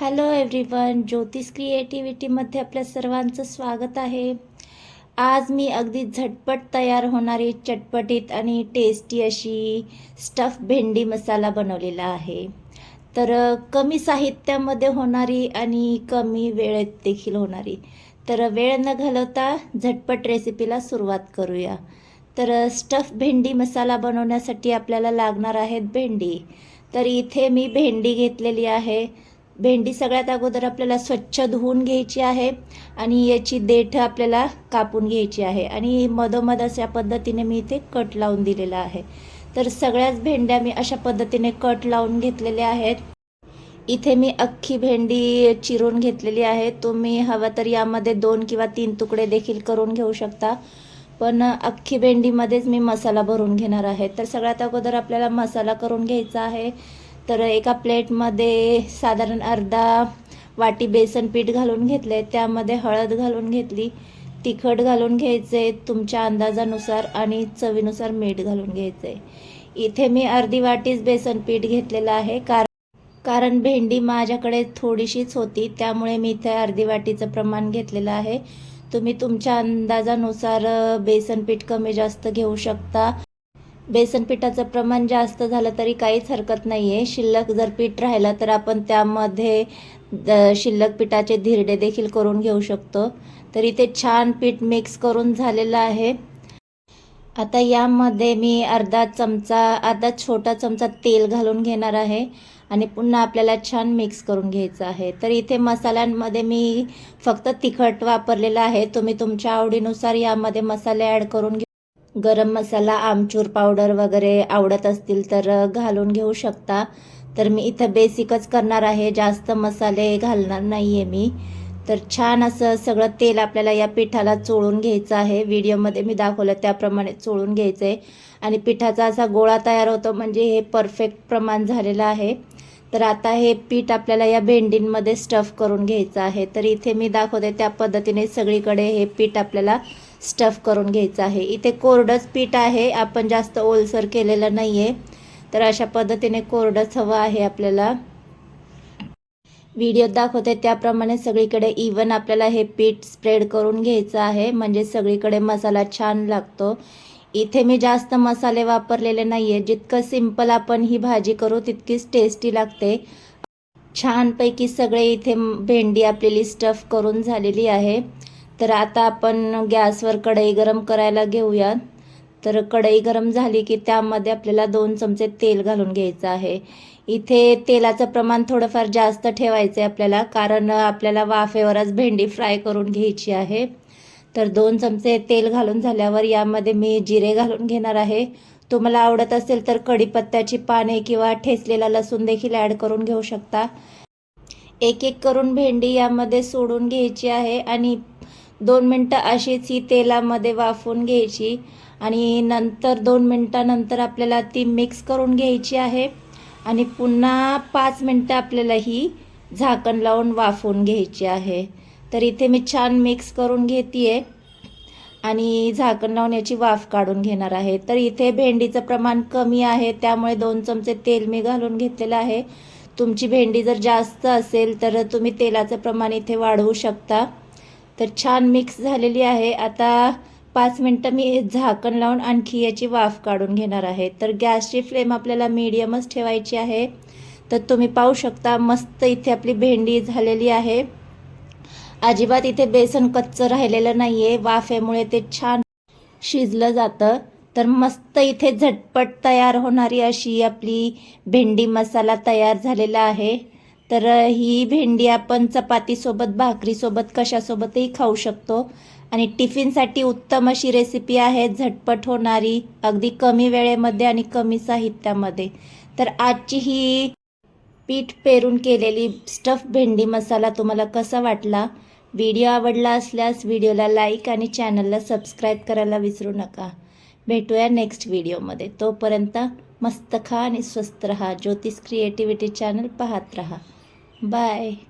Hello everyone ज्योतिष क्रिएटिव्हिटीमध्ये आपल्या सर्वांचं स्वागत आहे. आज मी अगदी झटपट तयार होणारी चटपटीत आणि टेस्टी अशी स्टफ भेंडी मसाला बनवलेला आहे. तर कमी साहित्यामध्ये होणारी आणि कमी वेळेत देखील होणारी. तर वेळ न घालवता झटपट रेसिपीला सुरुवात करूया. तर स्टफ भेंडी मसाला बनवण्यासाठी आपल्याला लागणार आहेत भेंडी. तर इथे मी भेंडी घेतलेली आहे. भेंडी सगळ्यात अगोदर आपल्याला स्वच्छ धुवून घ्यायची आहे आणि याची देठ आपल्याला कापून घ्यायची आहे. आणि मधोमध अशा पद्धतीने मी इथे कट लावून दिलेला आहे. तर सगळ्याच भेंड्या मी अशा पद्धतीने कट लावून घेतलेल्या आहेत. इथे मी अख्खी भेंडी चिरून घेतलेली आहे. तुम्ही हवं तर यामध्ये दोन किंवा तीन तुकडे देखील करून घेऊ शकता. पण अख्खी भेंडीमध्येच मी मसाला भरून घेणार आहे. तर सगळ्यात अगोदर आपल्याला मसाला करून घ्यायचा आहे. तर एका प्लेटमध्ये साधारण अर्धा वाटी बेसन पीठ घालून घेतले त्यामध्ये हळद घालून घेतली तिखट घालून घ्यायचे तुमच्या अंदाजानुसार आणि चवीनुसार मीठ घालून घ्यायचे. इथे मी अर्धी वाटीच बेसन पीठ घेतलेलं आहे. कारण कारण भेंडी माझ्याकडे थोडीशीच होती त्यामुळे मी इथे अर्धी वाटीचं प्रमाण घेतलेलं आहे. तुम्ही तुमच्या अंदाजानुसार बेसन पीठ कमी जास्त घेऊ शकता. बेसन पिठाचं प्रमाण जास्त झालं तरी काहीच हरकत नाही आहे शिल्लक जर पीठ राहिलं तर आपण त्यामध्ये द- शिल्लक पिठाचे धिरडे देखील करून घेऊ शकतो. तर इथे छान पीठ मिक्स करून झालेलं आहे. आता यामध्ये मी अर्धा चमचा अर्धा छोटा चमचा तेल घालून घेणार आहे आणि पुन्हा आपल्याला छान मिक्स करून घ्यायचं आहे. तर इथे मसाल्यांमध्ये मी फक्त तिखट वापरलेलं आहे. तुम्ही तुमच्या आवडीनुसार यामध्ये मसाले ॲड करून घेऊ गरम मसाला आमचूर पावडर वगैरे आवडत असतील तर घालून घेऊ शकता. तर मी इथं बेसिकच करणार आहे. जास्त मसाले घालणार नाही आहे मी. तर छान असं सगळं तेल आपल्याला या पिठाला चोळून घ्यायचं आहे. व्हिडिओमध्ये मी दाखवलं त्याप्रमाणे चोळून घ्यायचं आहे आणि पिठाचा असा गोळा तयार होतो म्हणजे हे परफेक्ट प्रमाण झालेलं आहे. तर आता हे पीठ आपल्याला या भेंडींमध्ये स्टफ करून घ्यायचं आहे. तर इथे मी दाखवते त्या पद्धतीने सगळीकडे हे पीठ आपल्याला स्टफ करून घ्यायचं आहे. इथे कोरडंच पीठ आहे. आपण जास्त ओलसर केलेलं नाही आहे तर अशा पद्धतीने कोरडंच हवं आहे आपल्याला. व्हिडिओत दाखवते. त्याप्रमाणे सगळीकडे इवन आपल्याला हे पीठ स्प्रेड करून घ्यायचं आहे. म्हणजे सगळीकडे मसाला छान लागतो. इथे मी जास्त मसाले वापरलेले नाही आहे जितकं सिंपल आपण ही भाजी करू तितकीच टेस्टी लागते. छानपैकी सगळे इथे भेंडी आपलेली स्टफ करून झालेली आहे. तर आता आपण गॅसवर कढई गरम करायला घेऊयात. तर कढई गरम झाली की त्यामध्ये आपल्याला दोन चमचे तेल घालून घ्यायचं आहे. इथे तेलाचं प्रमाण थोडंफार जास्त ठेवायचं आहे आपल्याला कारण आपल्याला वाफेवरच भेंडी फ्राय करून घ्यायची आहे. तर दोन चमचे तेल घालून झाल्यावर यामध्ये मी जिरे घालून घेणार आहे. तुम्हाला आवडत असेल तर कढीपत्त्याची पाने किंवा ठेचलेला लसूण देखील ॲड करून घेऊ शकता. एक एक करून भेंडी यामध्ये सोडून घ्यायची आहे आणि दोन मिनटं अशीच ही तेलामध्ये वाफवून घ्यायची आणि नंतर दोन मिनटानंतर आपल्याला ती मिक्स करून घ्यायची आहे. आणि पुन्हा पाच मिनटं आपल्याला ही झाकण लावून वाफवून घ्यायची आहे. तर इथे मी छान मिक्स करून घेते आणि झाकण लावून याची वाफ काढून घेणार आहे. तर इथे भेंडीचं प्रमाण कमी आहे त्यामुळे दोन चमचे तेल मी घालून घेतलेलं आहे. तुमची भेंडी जर जास्त असेल तर तुम्ही तेलाचं प्रमाण इथे वाढवू शकता. तर छान मिक्स झालेली आहे. आता पाच मिनटं मी झाकण लावून आणखी याची वाफ काढून घेणार आहे. तर गॅसची फ्लेम आपल्याला मीडियमच ठेवायची आहे. तर तुम्ही पाहू शकता मस्त इथे आपली भेंडी झालेली आहे. अजिबात इथे बेसन कच्चं राहिलेलं नाही आहे वाफेमुळे ते छान शिजलं जातं. तर मस्त इथे झटपट तयार होणारी अशी आपली भेंडी मसाला तयार झालेला आहे. तर ही भेंडी आपण चपातीसोबत भाकरीसोबत कशासोबतही खाऊ शकतो. आणि टिफिनसाठी उत्तम अशी रेसिपी आहे झटपट होणारी अगदी कमी वेळेमध्ये आणि कमी साहित्यामध्ये. तर आजची ही पीठ पेरून केलेली स्टफ भेंडी मसाला तुम्हाला कसा वाटला? व्हिडिओ आवडला असल्यास व्हिडिओला लाईक आणि चॅनलला सबस्क्राईब करायला विसरू नका. भेटूया नेक्स्ट व्हिडिओमध्ये तोपर्यंत मस्त खा आणि स्वस्त रहा. ज्योतिष क्रिएटिव्हिटी चॅनल पाहत रहा. Bye.